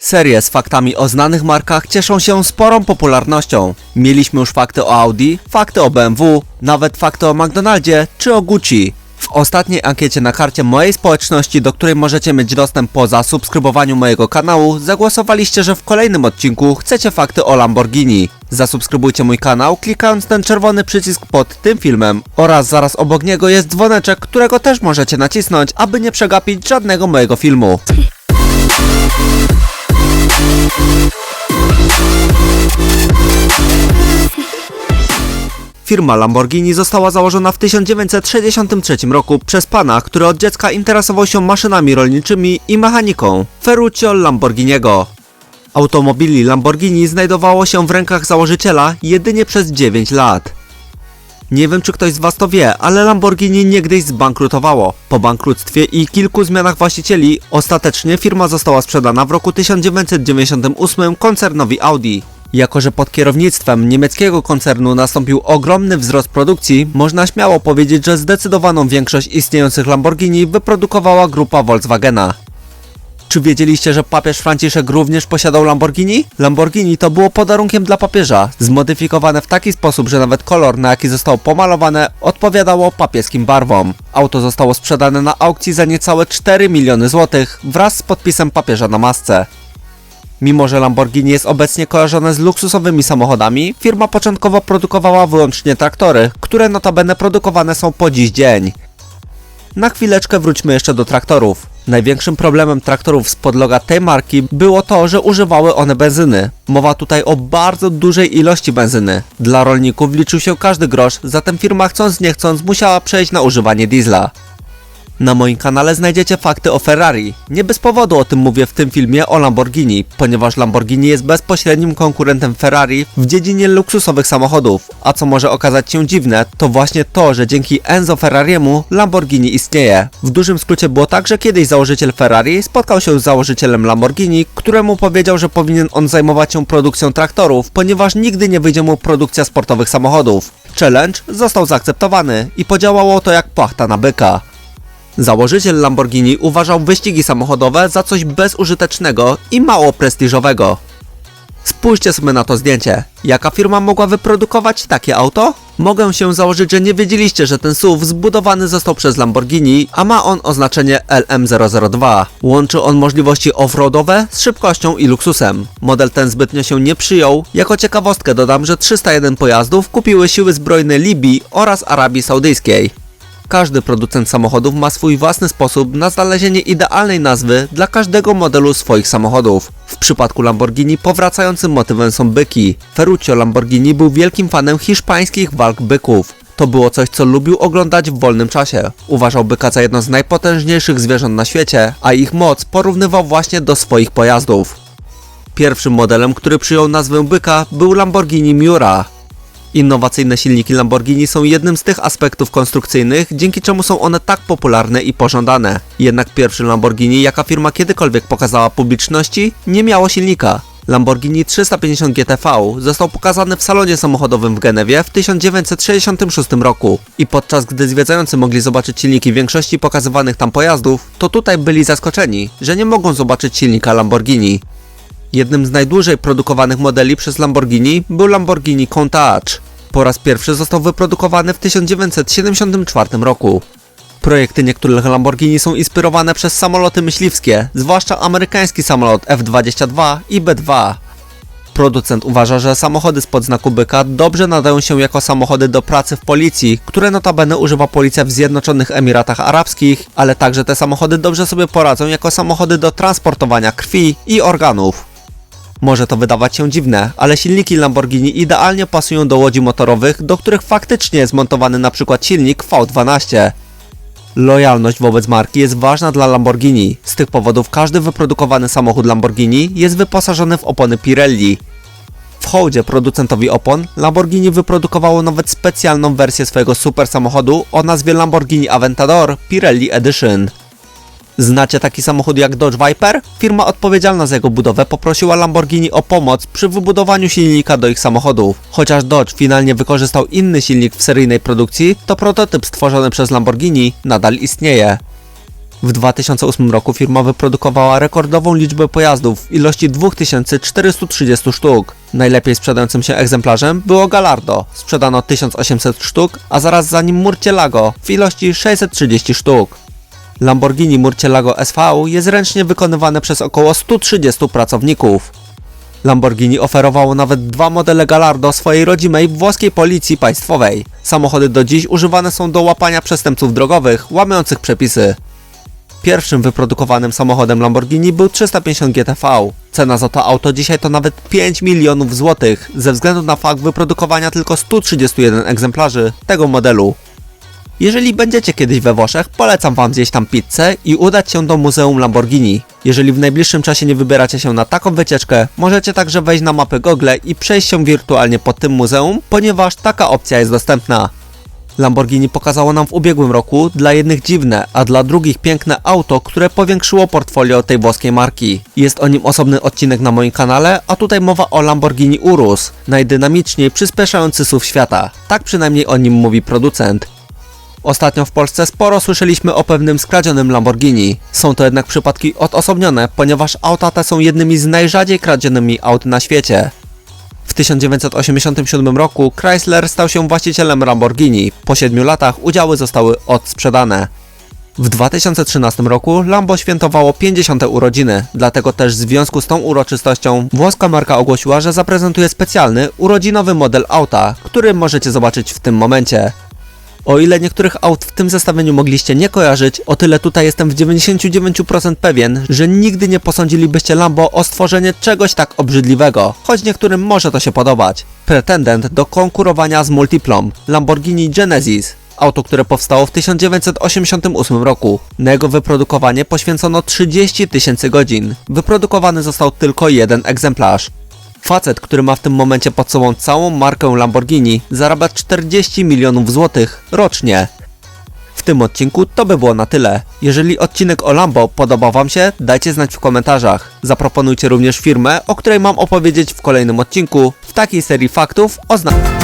Serie z faktami o znanych markach cieszą się sporą popularnością. Mieliśmy już fakty o Audi, fakty o BMW, nawet fakty o McDonaldzie czy o Gucci. W ostatniej ankiecie na karcie mojej społeczności, do której możecie mieć dostęp po zasubskrybowaniu mojego kanału, zagłosowaliście, że w kolejnym odcinku chcecie fakty o Lamborghini. Zasubskrybujcie mój kanał klikając ten czerwony przycisk pod tym filmem oraz zaraz obok niego jest dzwoneczek, którego też możecie nacisnąć, aby nie przegapić żadnego mojego filmu. Firma Lamborghini została założona w 1963 roku przez pana, który od dziecka interesował się maszynami rolniczymi i mechaniką, Ferruccio Lamborghiniego. Automobili Lamborghini znajdowało się w rękach założyciela jedynie przez 9 lat. Nie wiem czy ktoś z was to wie, ale Lamborghini niegdyś zbankrutowało. Po bankructwie i kilku zmianach właścicieli, ostatecznie firma została sprzedana w roku 1998 koncernowi Audi. Jako, że pod kierownictwem niemieckiego koncernu nastąpił ogromny wzrost produkcji, można śmiało powiedzieć, że zdecydowaną większość istniejących Lamborghini wyprodukowała grupa Volkswagena. Czy wiedzieliście, że papież Franciszek również posiadał Lamborghini? Lamborghini to było podarunkiem dla papieża, zmodyfikowane w taki sposób, że nawet kolor, na jaki zostało pomalowane, odpowiadało papieskim barwom. Auto zostało sprzedane na aukcji za niecałe 4 miliony złotych wraz z podpisem papieża na masce. Mimo, że Lamborghini jest obecnie kojarzone z luksusowymi samochodami, firma początkowo produkowała wyłącznie traktory, które notabene produkowane są po dziś dzień. Na chwileczkę wróćmy jeszcze do traktorów. Największym problemem traktorów z podloga tej marki było to, że używały one benzyny. Mowa tutaj o bardzo dużej ilości benzyny. Dla rolników liczył się każdy grosz, zatem firma chcąc nie chcąc musiała przejść na używanie diesla. Na moim kanale znajdziecie fakty o Ferrari. Nie bez powodu o tym mówię w tym filmie o Lamborghini, ponieważ Lamborghini jest bezpośrednim konkurentem Ferrari w dziedzinie luksusowych samochodów. A co może okazać się dziwne, to właśnie to, że dzięki Enzo Ferrariemu Lamborghini istnieje. W dużym skrócie było tak, że kiedyś założyciel Ferrari spotkał się z założycielem Lamborghini, któremu powiedział, że powinien on zajmować się produkcją traktorów, ponieważ nigdy nie wyjdzie mu produkcja sportowych samochodów. Challenge został zaakceptowany i podziałało to jak płachta na byka. Założyciel Lamborghini uważał wyścigi samochodowe za coś bezużytecznego i mało prestiżowego. Spójrzcie sobie na to zdjęcie. Jaka firma mogła wyprodukować takie auto? Mogę się założyć, że nie wiedzieliście, że ten SUV zbudowany został przez Lamborghini, a ma on oznaczenie LM002. Łączy on możliwości offroadowe z szybkością i luksusem. Model ten zbytnio się nie przyjął. Jako ciekawostkę dodam, że 301 pojazdów kupiły siły zbrojne Libii oraz Arabii Saudyjskiej. Każdy producent samochodów ma swój własny sposób na znalezienie idealnej nazwy dla każdego modelu swoich samochodów. W przypadku Lamborghini powracającym motywem są byki. Ferruccio Lamborghini był wielkim fanem hiszpańskich walk byków. To było coś, co lubił oglądać w wolnym czasie. Uważał byka za jedno z najpotężniejszych zwierząt na świecie, a ich moc porównywał właśnie do swoich pojazdów. Pierwszym modelem, który przyjął nazwę byka, był Lamborghini Miura. Innowacyjne silniki Lamborghini są jednym z tych aspektów konstrukcyjnych, dzięki czemu są one tak popularne i pożądane. Jednak pierwszy Lamborghini, jaka firma kiedykolwiek pokazała publiczności, nie miało silnika. Lamborghini 350 GTV został pokazany w salonie samochodowym w Genewie w 1966 roku i podczas gdy zwiedzający mogli zobaczyć silniki większości pokazywanych tam pojazdów, to tutaj byli zaskoczeni, że nie mogą zobaczyć silnika Lamborghini. Jednym z najdłużej produkowanych modeli przez Lamborghini był Lamborghini Countach. Po raz pierwszy został wyprodukowany w 1974 roku. Projekty niektórych Lamborghini są inspirowane przez samoloty myśliwskie, zwłaszcza amerykański samolot F-22 i B-2. Producent uważa, że samochody spod znaku byka dobrze nadają się jako samochody do pracy w policji, które notabene używa policja w Zjednoczonych Emiratach Arabskich, ale także te samochody dobrze sobie poradzą jako samochody do transportowania krwi i organów. Może to wydawać się dziwne, ale silniki Lamborghini idealnie pasują do łodzi motorowych, do których faktycznie jest montowany przykład silnik V12. Lojalność wobec marki jest ważna dla Lamborghini. Z tych powodów każdy wyprodukowany samochód Lamborghini jest wyposażony w opony Pirelli. W hołdzie producentowi opon Lamborghini wyprodukowało nawet specjalną wersję swojego super samochodu o nazwie Lamborghini Aventador Pirelli Edition. Znacie taki samochód jak Dodge Viper? Firma odpowiedzialna za jego budowę poprosiła Lamborghini o pomoc przy wybudowaniu silnika do ich samochodów. Chociaż Dodge finalnie wykorzystał inny silnik w seryjnej produkcji, to prototyp stworzony przez Lamborghini nadal istnieje. W 2008 roku firma wyprodukowała rekordową liczbę pojazdów w ilości 2430 sztuk. Najlepiej sprzedającym się egzemplarzem było Gallardo, sprzedano 1800 sztuk, a zaraz za nim Murcielago w ilości 630 sztuk. Lamborghini Murcielago SV jest ręcznie wykonywane przez około 130 pracowników. Lamborghini oferowało nawet dwa modele Gallardo swojej rodzimej włoskiej policji państwowej. Samochody do dziś używane są do łapania przestępców drogowych łamiących przepisy. Pierwszym wyprodukowanym samochodem Lamborghini był 350 GTV. Cena za to auto dzisiaj to nawet 5 milionów złotych, ze względu na fakt wyprodukowania tylko 131 egzemplarzy tego modelu. Jeżeli będziecie kiedyś we Włoszech, polecam wam zjeść tam pizzę i udać się do Muzeum Lamborghini. Jeżeli w najbliższym czasie nie wybieracie się na taką wycieczkę, możecie także wejść na mapę Google i przejść się wirtualnie po tym muzeum, ponieważ taka opcja jest dostępna. Lamborghini pokazało nam w ubiegłym roku dla jednych dziwne, a dla drugich piękne auto, które powiększyło portfolio tej włoskiej marki. Jest o nim osobny odcinek na moim kanale, a tutaj mowa o Lamborghini Urus, najdynamiczniej przyspieszający SUV świata. Tak przynajmniej o nim mówi producent. Ostatnio w Polsce sporo słyszeliśmy o pewnym skradzionym Lamborghini. Są to jednak przypadki odosobnione, ponieważ auta te są jednymi z najrzadziej kradzionymi aut na świecie. W 1987 roku Chrysler stał się właścicielem Lamborghini. Po 7 latach udziały zostały odsprzedane. W 2013 roku Lambo świętowało 50. urodziny, dlatego też w związku z tą uroczystością włoska marka ogłosiła, że zaprezentuje specjalny, urodzinowy model auta, który możecie zobaczyć w tym momencie. O ile niektórych aut w tym zestawieniu mogliście nie kojarzyć, o tyle tutaj jestem w 99% pewien, że nigdy nie posądzilibyście Lambo o stworzenie czegoś tak obrzydliwego, choć niektórym może to się podobać. Pretendent do konkurowania z Multiplom, Lamborghini Genesis. Auto, które powstało w 1988 roku. Na jego wyprodukowanie poświęcono 30 tysięcy godzin. Wyprodukowany został tylko jeden egzemplarz. Facet, który ma w tym momencie pod sobą całą markę Lamborghini, zarabia 40 milionów złotych rocznie. W tym odcinku to by było na tyle. Jeżeli odcinek o Lambo podobał Wam się, dajcie znać w komentarzach. Zaproponujcie również firmę, o której mam opowiedzieć w kolejnym odcinku w takiej serii faktów o zna-